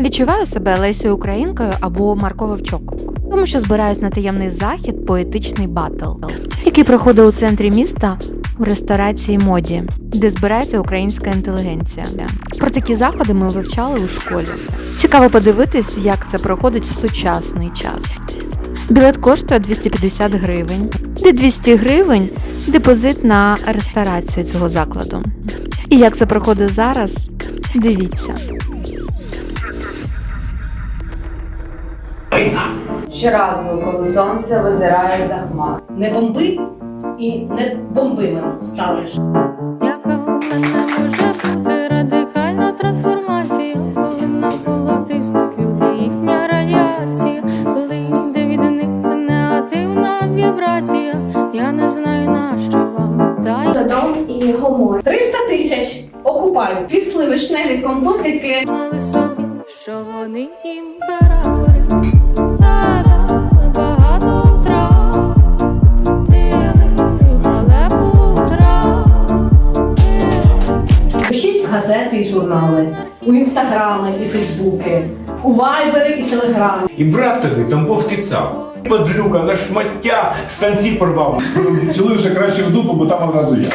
Відчуваю себе Лесею Українкою або Марко Вовчок, тому що збираюсь на таємний захід поетичний батл, який проходить у центрі міста у ресторації моді, де збирається українська інтелігенція. Про такі заходи ми вивчали у школі. Цікаво подивитись, як це проходить в сучасний час. Білет коштує 250 гривень, де 200 гривень депозит на ресторацію цього закладу. І як це проходить зараз, дивіться. Щоразу, коли сонце визирає за хмар. Не бомби і не бомбимим станеш. Яка в мене може бути радикальна трансформація, коли навколо тиснуть люди, їхня радіація, коли йде від них негативна вібрація, і Гомор. 300 тисяч окупають. Післи вишневі компотики. Мали собі, що вони імператори. Багато втрат. Пишіть в газети і журнали, у інстаграми і фейсбуки, у вайбери і телеграми. І брат тобі тамбовський цап. Подлюка на шмаття, штанці порвав. Цілуй вже краще в дупу, бо там одразу я.